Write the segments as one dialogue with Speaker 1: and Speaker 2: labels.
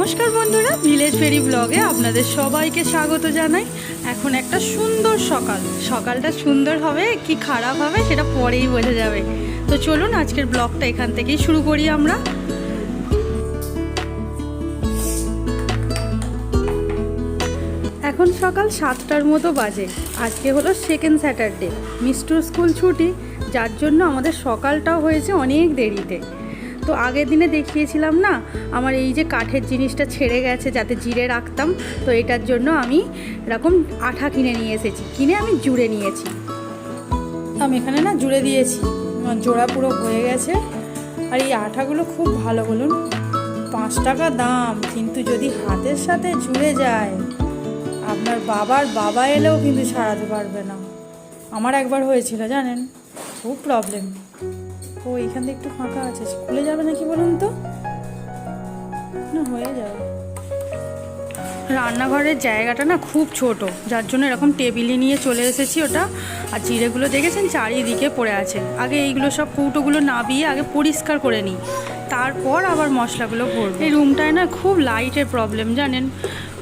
Speaker 1: নমস্কার বন্ধুরা ভিলেজ ফেরি ব্লগে আপনাদের সবাইকে স্বাগত জানাই। এখন একটা সুন্দর সকাল। সকালটা সুন্দর হবে, কি খারাপ হবে সেটা পরেই বোঝা যাবে। তো চলুন আজকের ব্লগটা এখান থেকেই শুরু করি আমরা। এখন সকাল সাতটার মতো বাজে। আজকে হলো সেকেন্ড স্যাটারডে মিস্টুর স্কুল ছুটি, যার জন্য আমাদের সকালটাও হয়েছে অনেক দেরিতে। তো আগের দিনে দেখিয়েছিলাম না, আমার এই যে কাঠের জিনিসটা ছেড়ে গেছে যাতে জিরে রাখতাম, তো এটার জন্য আমি এরকম আঠা কিনে নিয়ে এসেছি, কিনে আমি জুড়ে নিয়েছি। আমি এখানে না জুড়ে দিয়েছি জোড়া পুরো হয়ে গেছে, আর এই আঠাগুলো খুব ভালো বলুন, পাঁচ টাকা দাম, কিন্তু যদি হাতের সাথে জুড়ে যায়, আপনার বাবার বাবা এলেও কিন্তু সারাতে পারবে না। আমার একবার হয়েছিল জানেন, খুব প্রবলেম ও এইখান থেকে একটু ফাঁকা আছে। খুলে যাবে নাকি বলুন তো? না, হয়ে যাবে। রান্নাঘরের জায়গাটা না খুব ছোট, যার জন্য এরকম টেবিলে নিয়ে চলে এসেছি ওটা। আর জিরেগুলো দেখেছেন? চারিদিকে পড়ে আছে। আগে এইগুলো সব কৌটোগুলো নাবিয়ে আগে পরিষ্কার করে নিই। তারপর আবার মশলাগুলো ভরবো। এই রুমটায় না খুব লাইটের প্রবলেম, জানেন?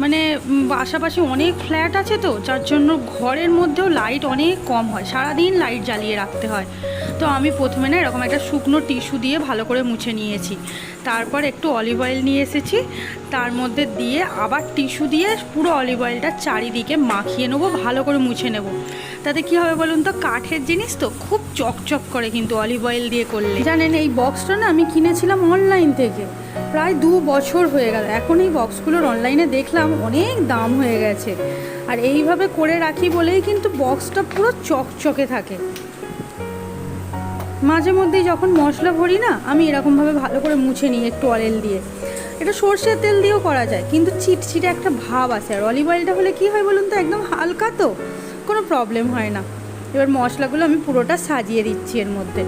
Speaker 1: মানে পাশাপাশি অনেক ফ্ল্যাট আছে তো, যার জন্য ঘরের মধ্যেও লাইট অনেক কম হয়। সারাদিন লাইট জ্বালিয়ে রাখতে হয়। তো আমি প্রথমে না এরকম একটা শুকনো টিস্যু দিয়ে ভালো করে মুছে নিয়েছি। তারপর একটু অলিভ অয়েল নিয়ে এসেছি। তার মধ্যে দিয়ে আবার টিস্যু দিয়ে পুরো অলিভ অয়েলটা চারিদিকে মাখিয়ে নেব, ভালো করে মুছে নেব। তাতে কি হবে বলুন তো, কাঠের জিনিস তো খুব চকচক করে কিন্তু অলিভ অয়েল দিয়ে করলে। জানেন এই বক্সটা না আমি কিনেছিলাম অনলাইন থেকে। প্রায় দু বছর হয়ে গেল। এখন এই বক্সগুলোর অনলাইনে দেখলাম অনেক দাম হয়ে গেছে। আর এইভাবে করে রাখি বলেই কিন্তু বক্সটা পুরো চকচকে থাকে। মাঝে মধ্যেই যখন মশলা ভরি না, আমি এরকমভাবে ভালো করে মুছে নিই একটু অয়েল দিয়ে। এটা সর্ষের তেল দিয়েও করা যায়, কিন্তু চিটচিটে একটা ভাব আসে আর অলিভ অয়েলটা হলে কী হয় বলুন তো, একদম হালকা তো, কোনো প্রবলেম হয় না। এবার মশলাগুলো আমি পুরোটা সাজিয়ে দিচ্ছি এর মধ্যে।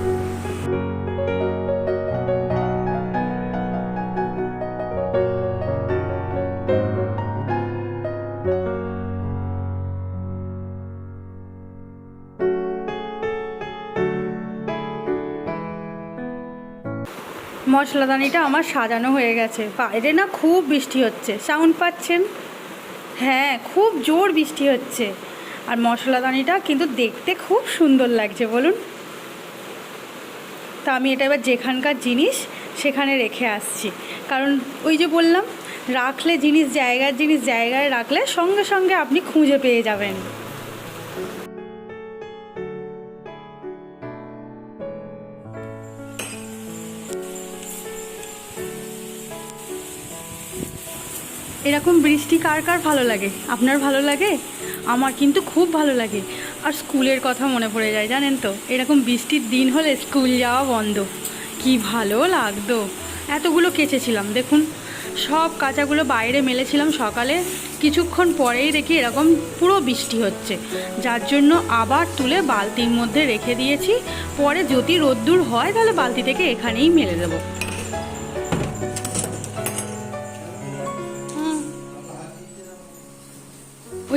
Speaker 1: মশলাদানিটা আমার সাজানো হয়ে গেছে। বাইরে না খুব বৃষ্টি হচ্ছে। সাউন্ড পাচ্ছেন? হ্যাঁ খুব জোর বৃষ্টি হচ্ছে। আর মশলাদানিটা কিন্তু দেখতে খুব সুন্দর লাগছে, বলুন। তা আমি এটা এবার যেখানকার জিনিস, সেখানে রেখে আসছি। কারণ ওই যে বললাম, রাখলে জিনিস, জায়গার জিনিস জায়গায় রাখলে সঙ্গে সঙ্গে আপনি খুঁজে পেয়ে যাবেন। এরকম বৃষ্টি কার কার ভালো লাগে? আপনার ভালো লাগে? আমার কিন্তু খুব ভালো লাগে। আর স্কুলের কথা মনে পড়ে যায়, জানেন তো? এরকম বৃষ্টির দিন হলে স্কুল যাওয়া বন্ধ। কি ভালো লাগতো। এতগুলো কেচেছিলাম, দেখুন। সব কাঁচাগুলো বাইরে মেলেছিলাম সকালে। কিছুক্ষণ পরেই দেখি এরকম পুরো বৃষ্টি হচ্ছে। যার জন্য আবার তুলে বালতির মধ্যে রেখে দিয়েছি। পরে যদি রোদ্দুর হয়, তাহলে বালতি থেকে এখানেই মেলে দেবো।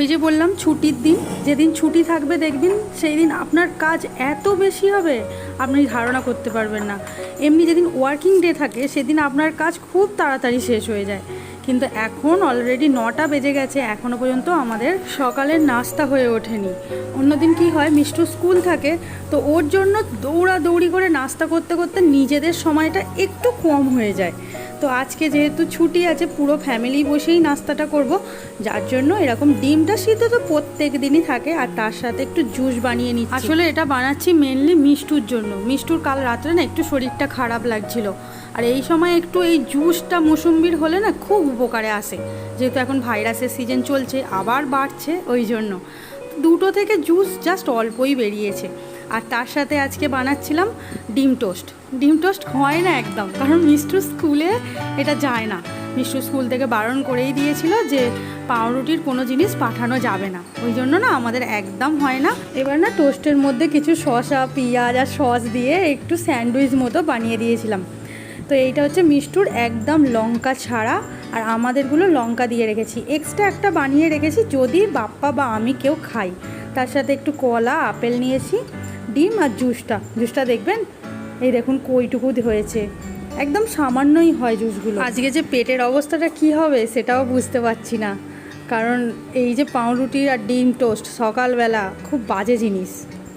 Speaker 1: ওই যে বললাম ছুটির দিন, যেদিন ছুটি থাকবে দেখবেন সেই দিন আপনার কাজ এত বেশি হবে, আপনি ধারণা করতে পারবেন না। এমনি যেদিন ওয়ার্কিং ডে থাকে, সেদিন আপনার কাজ খুব তাড়াতাড়ি শেষ হয়ে যায়। কিন্তু এখন অলরেডি নটা বেজে গেছে এখনও পর্যন্ত আমাদের সকালের নাস্তা হয়ে ওঠেনি। অন্যদিন কি হয়, মিষ্টু স্কুল থাকে, তো ওর জন্য দৌড়াদৌড়ি করে নাস্তা করতে করতে নিজেদের সময়টা একটু কম হয়ে যায়। তো আজকে যেহেতু ছুটি আছে, পুরো ফ্যামিলি বসেই নাস্তাটা করব। যার জন্য এরকম ডিমটা সিদ্ধ তো প্রত্যেক দিনই থাকে, আর তার সাথে একটু জুস বানিয়ে নিচ্ছি। আসলে এটা বানাচ্ছি মেনলি মিষ্টুর জন্য। মিষ্টুর কাল রাত্রে না একটু শরীরটা খারাপ লাগছিল। আর এই সময় একটু এই জুসটা মুসুম্বির হলে না খুব উপকারে আসে। যেহেতু এখন ভাইরাসের সিজন চলছে, আবার বাড়ছে, ওই জন্য। দুটো থেকে জুস জাস্ট অল্পই বেরিয়েছে। আর তার সাথে আজকে বানাচ্ছিলাম ডিম টোস্ট। ডিম টোস্ট হয় না একদম, কারণ মিষ্টু স্কুলে এটা যায় না। মিষ্টু স্কুল থেকে বারণ করেই দিয়েছিল যে পাউরুটির কোনো জিনিস পাঠানো যাবে না। ওই জন্য না আমাদের একদম হয় না। এবার না টোস্টের মধ্যে কিছু শসা, পেঁয়াজ আর সস দিয়ে একটু স্যান্ডউইচ মতো বানিয়ে দিয়েছিলাম। তো এইটা হচ্ছে মিষ্টুর একদম লঙ্কা ছাড়া, আর আমাদেরগুলো লঙ্কা দিয়ে রেখেছি। এক্সট্রা একটা বানিয়ে রেখেছি যদি বাপ্পা বা আমি কেউ খাই। তার সাথে একটু কলা, আপেল নিয়েছি। ডিম আর জুসটা। জুসটা দেখবেন? এই দেখুন কইটুকু হয়েছে।
Speaker 2: একদম সামান্যই হয় জুসগুলো। আজকে যে পেটের অবস্থাটা কি হবে সেটাও বুঝতে পারছি না। কারণ এই যে পাউরুটি আর ডিম টোস্ট সকালবেলা খুব বাজে জিনিস।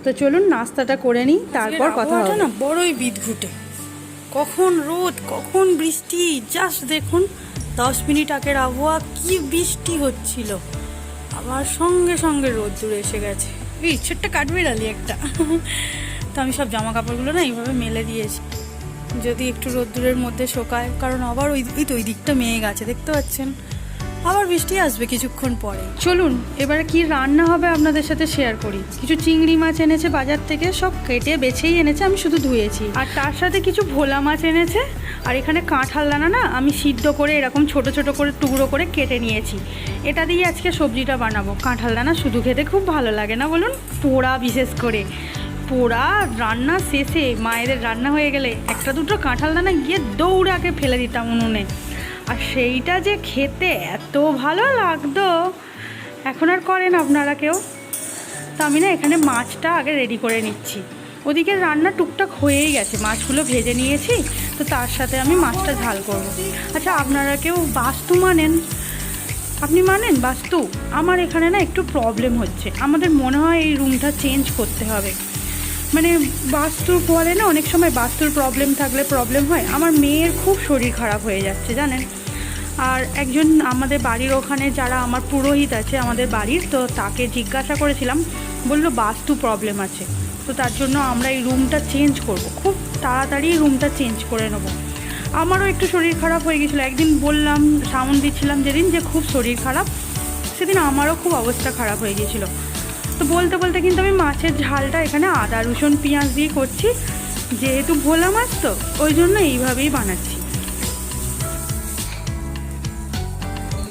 Speaker 2: তো চলুন নাস্তাটা করে নিই তারপর কথা হবে।
Speaker 1: না বড়ই বিদঘুটে। কখন রোদ কখন বৃষ্টি জাস্ট দেখুন দশ মিনিট আগের আবহাওয়া কি বৃষ্টি হচ্ছিল। আবার সঙ্গে সঙ্গে রোদ রোদ্দুর এসে গেছে। এই ছোট্ট কাঠবিড়ালি একটা। তো আমি সব জামা কাপড়গুলো না এইভাবে মেলে দিয়েছি। যদি একটু রোদ্দুরের মধ্যে শোকায়, কারণ আবার ওই ওই তো ওই দিকটা মেয়ে গেছে দেখতে পাচ্ছেন? আবার বৃষ্টি আসবে কিছুক্ষণ পরে।
Speaker 2: চলুন, এবারে কি রান্না হবে আপনাদের সাথে শেয়ার করি। কিছু চিংড়ি মাছ এনেছে বাজার থেকে, সব কেটে বেছেই এনেছে, আমি শুধু ধুয়েছি। আর তার সাথে কিছু ভোলা মাছ এনেছে, আর এখানে কাঁঠাল দানা না, আমি সিদ্ধ করে এরকম ছোট ছোট করে টুকরো করে কেটে নিয়েছি। এটা দিয়ে আজকে সবজিটা বানাবো। কাঁঠাল দানা শুধু খেতে খুব ভালো লাগে না বলুন? পোড়া বিশেষ করে। পোড়া রান্না শেষে, মায়েদের রান্না হয়ে গেলে একটা দুটো কাঁঠাল দানা গিয়ে দৌড়াকে ফেলে দিতাম উনুনে। আর সেইটা যে খেতে এত ভালো লাগতো, এখন আর করেন আপনারা কেউ? তো আমি না এখানে মাছটা আগে রেডি করে নিচ্ছি। ওদিকে রান্না টুকটাক হয়েই গেছে, মাছগুলো ভেজে নিয়েছি, তো তার সাথে আমি মাছটা ঝাল করব। আচ্ছা আপনারা কেউ বাস্তু মানেন? আপনি মানেন বাস্তু? আমার এখানে না একটু প্রবলেম হচ্ছে। আমাদের মনে হয় এই রুমটা চেঞ্জ করতে হবে। মানে বাস্তুর পরে না অনেক সময় বাস্তুর প্রবলেম থাকলে প্রবলেম হয়। আমার মেয়ের খুব শরীর খারাপ হয়ে যাচ্ছে, জানেন? আর একজন আমাদের বাড়ির ওখানে যারা আমার পুরোহিত আছে আমাদের বাড়ির, তো তাকে জিজ্ঞাসা করেছিলাম, বলল বাস্তু প্রবলেম আছে। তো তার জন্য আমরা এই রুমটা চেঞ্জ করব। খুব তাড়াতাড়ি রুমটা চেঞ্জ করে নেব। আমারও একটু শরীর খারাপ হয়ে গেছিল। একদিন বললাম, সাউন্ড দিচ্ছিলাম যেদিন যে খুব শরীর খারাপ, সেদিন আমারও খুব অবস্থা খারাপ হয়ে গিয়েছিল তো বলতে বলতে কিন্তু আমি মাছের ঝালটা এখানে আদা, রসুন, পেঁয়াজ দিয়ে করছি। যেহেতু ভোলা মাছ তো, ওই জন্য এইভাবেই বানাচ্ছি।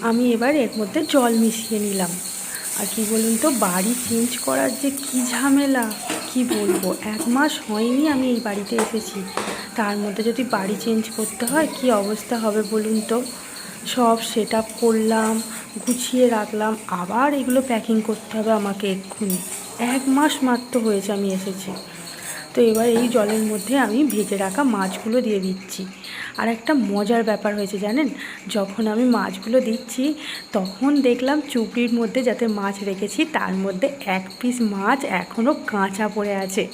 Speaker 2: আমি এবার এর মধ্যে জল মিশিয়ে নিলাম। আর কি বলুন তো, বাড়ি চেঞ্জ করার যে কি ঝামেলা, কি বলব? এক মাস হয়নি আমি এই বাড়িতে এসেছি। তার মধ্যে যদি বাড়ি চেঞ্জ করতে হয়, কি অবস্থা হবে বলুন তো? সব সেট আপ করলাম, গুছিয়ে রাখলাম, আবার এগুলো প্যাকিং করতে হবে আমাকে এক্ষুনি। এক মাস মাত্র হয়েছে আমি এসেছি। তো এবার এই জলের মধ্যে আমি ভেজে রাখা মাছগুলো দিয়ে দিচ্ছি। আর একটা মজার ব্যাপার হয়েছে জানেন, যখন আমি মাছগুলো দিচ্ছি, তখন দেখলাম চুপড়ির মধ্যে যাতে মাছ রেখেছি, তার মধ্যে এক পিস মাছ এখনও কাঁচা পড়ে আছে।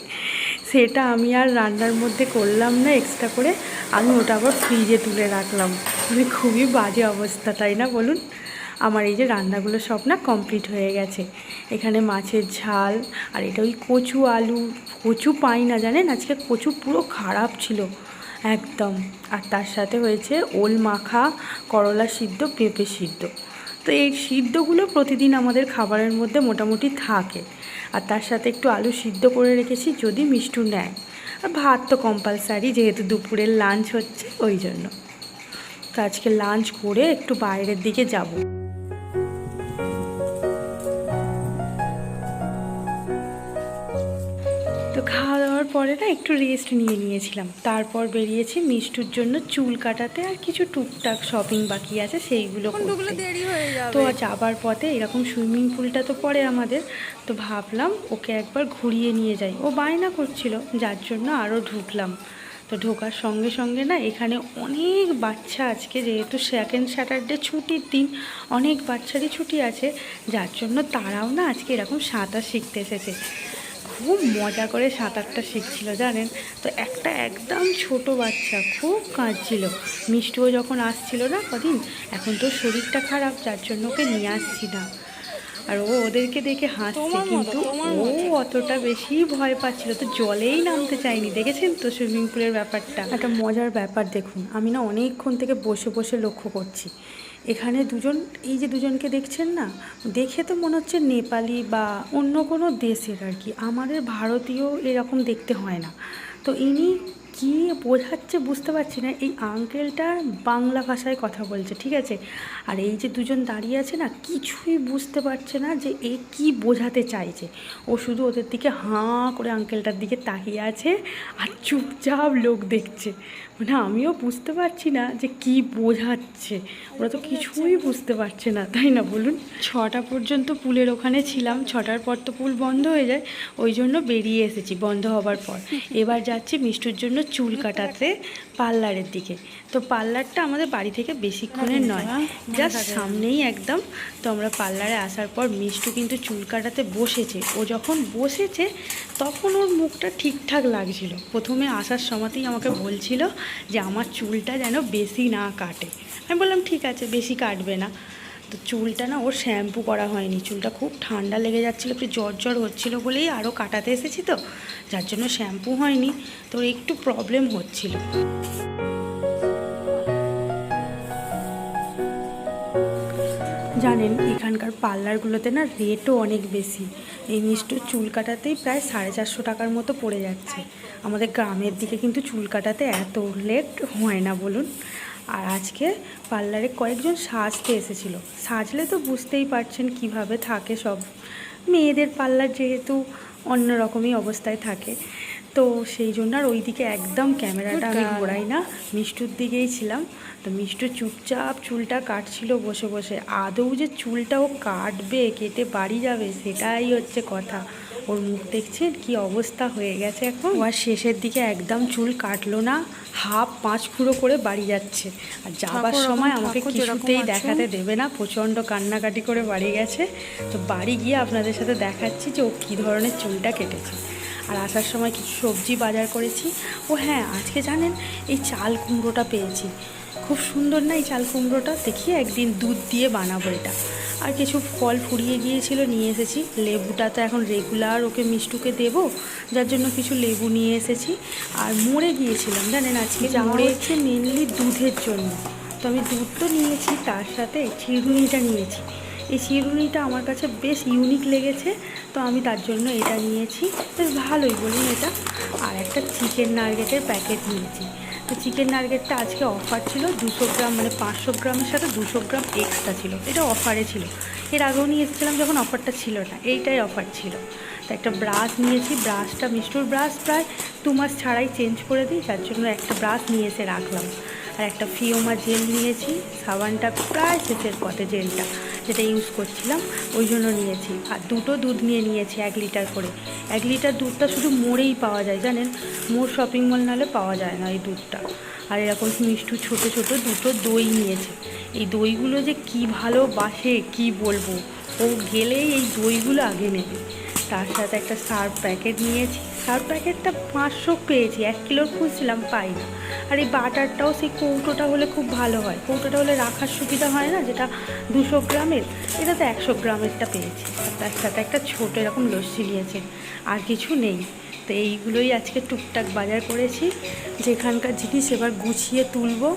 Speaker 2: সেটা আমি আর রান্নার মধ্যে করলাম না এক্সট্রা করে আমি ওটা আবার ফ্রিজে তুলে রাখলাম। মানে খুবই বাজে অবস্থা, তাই না বলুন? আমার এই যে রান্নাগুলো সব না কমপ্লিট হয়ে গেছে। এখানে মাছের ঝাল, আর এটা ওই কচু আলু, কচু পাই না জানেন? আজকে কচু পুরো খারাপ ছিল, একদম। আর তার সাথে হয়েছে ওল মাখা, করলা সিদ্ধ, পেঁপে সিদ্ধ। তো এই সিদ্ধগুলো প্রতিদিন আমাদের খাবারের মধ্যে মোটামুটি থাকে। আর তার সাথে একটু আলু সিদ্ধ করে রেখেছি যদি মিষ্টু নেয়। আর ভাত তো কম্পালসারি যেহেতু দুপুরের লাঞ্চ হচ্ছে, ওই জন্য। তো আজকে লাঞ্চ করে একটু বাইরের দিকে যাব। তো খাওয়া পরে না একটু রেস্ট নিয়ে নিয়েছিলাম। তারপর বেরিয়েছি মিষ্টুর জন্য চুল কাটাতে আর কিছু টুকটাক শপিং বাকি আছে সেইগুলো তো যাবার পথে এরকম সুইমিং পুলটা তো পড়ে আমাদের তো ভাবলাম ওকে একবার ঘুরিয়ে নিয়ে যাই। ও বায়না করছিল যার জন্য আরও ঢুকলাম। তো ঢোকার সঙ্গে সঙ্গে না এখানে অনেক বাচ্চা আজকে যেহেতু সেকেন্ড স্যাটারডে ছুটির দিন অনেক বাচ্চারই ছুটি আছে যার জন্য তারাও না আজকে এরকম সাঁতার শিখতে এসেছে। খুব মজা করে সাঁতারটা শিখছিল, জানেন? তো একটা একদম ছোট বাচ্চা খুব কাঁদছিল। মিষ্টিও যখন আসছিল না কদিন, এখন তো শরীরটা খারাপ, যার জন্য ওকে নিয়ে আসছি না। আর ও ওদেরকে দেখে হাসছে কিন্তু ও অতটা বেশি ভয় পাচ্ছিল তো জলেই নামতে চাইনি দেখেছেন তো সুইমিং পুলের ব্যাপারটা? একটা মজার ব্যাপার দেখুন আমি না অনেকক্ষণ থেকে বসে বসে লক্ষ্য করছি। এখানে দুজন এই যে দুজনকে দেখছেন না দেখে তো মনে হচ্ছে নেপালি বা অন্য কোনো দেশের আর কি আমাদের ভারতীয় এরকম দেখতে হয় না। তো ইনি কি বোঝাচ্ছে বুঝতে পারছি না। এই আঙ্কেলটা বাংলা ভাষায় কথা বলছে ঠিক আছে? আর এই যে দুজন দাঁড়িয়ে আছে না কিছুই বুঝতে পারছে না যে এ কি বোঝাতে চাইছে। ও শুধু ওদের দিকে হাঁ করে আঙ্কেলটার দিকে তাকিয়ে আছে আর চুপচাপ লোক দেখছে। মানে আমিও বুঝতে পারছি না যে কি বোঝাচ্ছে। ওরা তো কিছুই বুঝতে পারছে না তাই না বলুন? ছটা পর্যন্ত পুলের ওখানে ছিলাম ছটার পর তো পুল বন্ধ হয়ে যায়। ওই জন্য বেরিয়ে এসেছি বন্ধ হবার পর। এবার যাচ্ছি মিষ্টুর জন্য চুল কাটাতে পার্লারের দিকে। তো পার্লারটা আমাদের বাড়ি থেকে বেশিক্ষণের নয়। জাস্ট সামনেই একদম। তো আমরা পার্লারে আসার পর মিষ্টু কিন্তু চুল কাটাতে বসেছে। ও যখন বসেছে তখন ওর মুখটা ঠিকঠাক লাগছিল। প্রথমে আসার সময়তেই আমাকে বলছিল যে আমার চুলটা যেন বেশি না কাটে। আমি বললাম ঠিক আছে বেশি কাটবে না। তো চুলটা না ওর শ্যাম্পু করা হয়নি, চুলটা খুব ঠান্ডা লেগে যাচ্ছিল, একটু জ্বর জ্বর হচ্ছিল বলেই আরও কাটাতে এসেছি তো, যার জন্য শ্যাম্পু হয়নি, তো একটু প্রবলেম হচ্ছিল। জানেন, এখানকার পার্লারগুলোতে না রেটও অনেক বেশি, এই মিষ্টুর চুল কাটাতেই প্রায় সাড়ে চারশো টাকার মতো পড়ে যাচ্ছে। আমাদের গ্রামের দিকে কিন্তু চুল কাটাতে এত লেট হয় না বলুন। আর আজকে পার্লারে কয়েকজন সাজতে এসেছিল। সাজলে তো বুঝতেই পারছেন কীভাবে থাকে সব। মেয়েদের পার্লার যেহেতু অন্যরকমই অবস্থায় থাকে। তো সেই জন্য আর ওই দিকে একদম ক্যামেরাটা আমি ঘোরাই না। মিষ্টুর দিকেই ছিলাম। তো মিষ্টু চুপচাপ চুলটা কাটছিল বসে বসে। আদৌ যে চুলটা ও কাটবে কেটে বাড়ি যাবে সেটাই হচ্ছে কথা। ওর মুখ দেখছেন কি অবস্থা হয়ে গেছে এখন। আর শেষের দিকে একদম চুল কাটলো না। হাফ পাঁচ খুঁড়ো করে বাড়ি যাচ্ছে। আর যাবার সময় আমাকে কিছুতেই দেখাতে দেবে না। প্রচণ্ড কান্নাকাটি করে বাড়ি গেছে। তো বাড়ি গিয়ে আপনাদের সাথে দেখাচ্ছি যে ও কী ধরনের চুলটা কেটেছে। আর আসার সময় কিছু সবজি বাজার করেছি। ও হ্যাঁ আজকে জানেন এই চাল কুমড়োটা পেয়েছি। খুব সুন্দর না এই চাল কুমড়োটা? দেখি একদিন দুধ দিয়ে বানাবো এটা। আর কিছু ফল ফুরিয়ে গিয়েছিল নিয়ে এসেছি। লেবুটা তো এখন রেগুলার ওকে মিষ্টুকে দেবো যার জন্য কিছু লেবু নিয়ে এসেছি। আর মরে গিয়েছিলাম জানেন আজকে মরে হচ্ছে মেনলি দুধের জন্য। তো আমি দুধ তো নিয়েছি তার সাথে চিরুনিটা নিয়েছি। এই চিরুনিটা আমার কাছে বেশ ইউনিক লেগেছে, তো আমি তার জন্য এটা নিয়েছি। বেশ ভালোই বলুন এটা। আর একটা চিকেন নার্গেটের প্যাকেট নিয়েছি। তো চিকেন নার্গেটটা আজকে অফার ছিল দুশো গ্রাম মানে পাঁচশো গ্রামের সাথে দুশো গ্রাম এক্সট্রা ছিল। এটা অফারে ছিল। এর আগেও নিয়ে এসেছিলাম যখন অফারটা ছিল না, এইটাই অফার ছিল। তো একটা ব্রাশ নিয়েছি, ব্রাশটা মিষ্টুর ব্রাশ প্রায় দু মাস ছাড়াই চেঞ্জ করে দিই, যার জন্য একটা ব্রাশ নিয়ে এসে রাখলাম। আর একটা ফিওমা জেল নিয়েছি, সাবানটা প্রায় শেষের পথে জেলটা যেটা ইউজ করছিলাম, ওই জন্য নিয়েছি। আর দুটো দুধ নিয়ে নিয়েছি এক লিটার করে। এক লিটার দুধটা শুধু মোড়েই পাওয়া যায়, জানেন? মোর শপিং মল নাহলে পাওয়া যায় না এই দুধটা। আর এরকম মিষ্টু ছোট ছোট দুটো দই নিয়েছে। এই দইগুলো যে কি ভালোবাসে কি বলব? ও গেলেই এই দইগুলো আগে নেবে। তার সাথে একটা সার্ফ প্যাকেট নিয়েছি। সার্ফ প্যাকেটটা পাঁচশো পেয়েছি, এক কিলোর খুঁজছিলাম পাই না। আর এই বাটারটাও সেই কৌটোটা হলে খুব ভালো হয়। কৌটোটা হলে রাখার সুবিধা হয় না, যেটা দুশো গ্রামের এটা তো একশো গ্রামেরটা পেয়েছি। তার সাথে একটা ছোটো এরকম লস্যি নিয়েছে, আর কিছু নেই। তো এইগুলোই আজকে টুকটাক বাজার করেছি। যেখানকার জিনিস এবার গুছিয়ে তুলবো,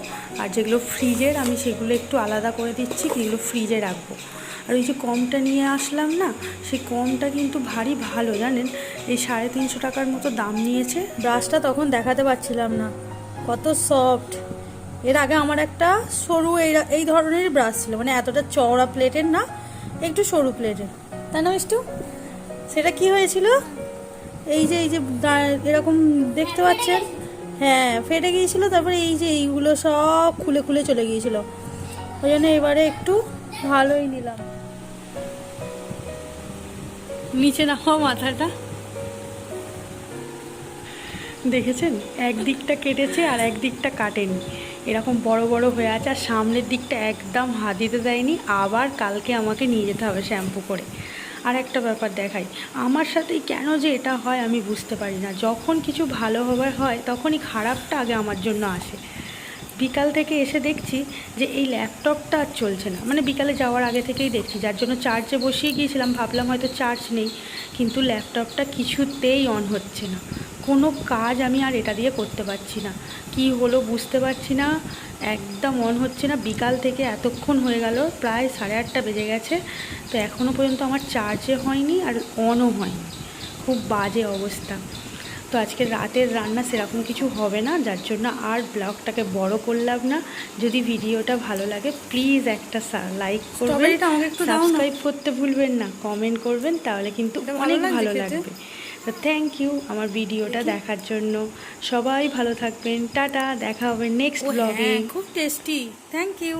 Speaker 2: আর যেগুলো ফ্রিজের, আমি সেগুলো একটু আলাদা করে দিচ্ছি যেগুলো ফ্রিজে রাখব। আর ওই যে কমটা নিয়ে আসলাম না, সেই কমটা কিন্তু ভারী ভালো, জানেন? এই সাড়ে তিনশো টাকার মতো দাম নিয়েছে।
Speaker 1: ব্রাশটা তখন দেখাতে পারছিলাম না। কত সফট এর আগে আমার একটা সরু এই এই ধরনের ব্রাশ ছিল মানে এতটা চওড়া প্লেটের না একটু সরু প্লেটের তাই না মিষ্টু? সেটা কি হয়েছিল? এই যে এই যে এরকম দেখতে পাচ্ছেন? হ্যাঁ ফেটে গিয়েছিল তারপরে এই যে এইগুলো সব খুলে খুলে চলে গিয়েছিল। ওই জন্য এবারে একটু ভালোই নিলাম।
Speaker 2: নিচে নামাও মাথাটা। দেখেছেন? এক দিকটা কেটেছে আর এক দিকটা কাটেনি। এরকম বড় বড় হয়ে আছে আর সামনের দিকটা একদম হাত দিতে দেয়নি। আবার কালকে আমাকে নিয়ে যেতে হবে শ্যাম্পু করে। আর একটা ব্যাপার দেখাই, আমার সাথে কেন যে এটা হয় আমি বুঝতে পারি না। যখন কিছু ভালো হবার হয়, তখনই খারাপটা আগে আমার জন্য আসে। বিকাল থেকে এসে দেখছি যে এই ল্যাপটপটা আর চলছে না। মানে বিকালে যাওয়ার আগে থেকেই দেখছি, যার জন্য চার্জে বসিয়ে গিয়েছিলাম, ভাবলাম হয়তো চার্জ নেই, কিন্তু ল্যাপটপটা কিছুতেই অন হচ্ছে না। কোনো কাজ আমি আর এটা দিয়ে করতে পারছি না। কি হলো বুঝতে পারছি না, একদম অন হচ্ছে না। বিকাল থেকে এতক্ষণ হয়ে গেল, প্রায় সাড়ে আটটা বেজে গেছে, তো এখনও পর্যন্ত আমার চার্জে হয়নি আর অনও হয়নি। খুব বাজে অবস্থা। তো আজকে রাতের রান্না সেরকম কিছু হবে না যার জন্য আর ব্লগটাকে বড় করলাম না। যদি ভিডিওটা ভালো লাগে প্লিজ একটা লাইক করবেন। সাবস্ক্রাইব করতে ভুলবেন না কমেন্ট করবেন তাহলে কিন্তু অনেক ভালো লাগবে। তো থ্যাংক ইউ আমার ভিডিওটা দেখার জন্য। সবাই ভালো থাকবেন টাটা দেখা হবে নেক্সট
Speaker 1: ও
Speaker 2: ব্লগে
Speaker 1: হ্যাঁ খুব টেস্টি থ্যাংক ইউ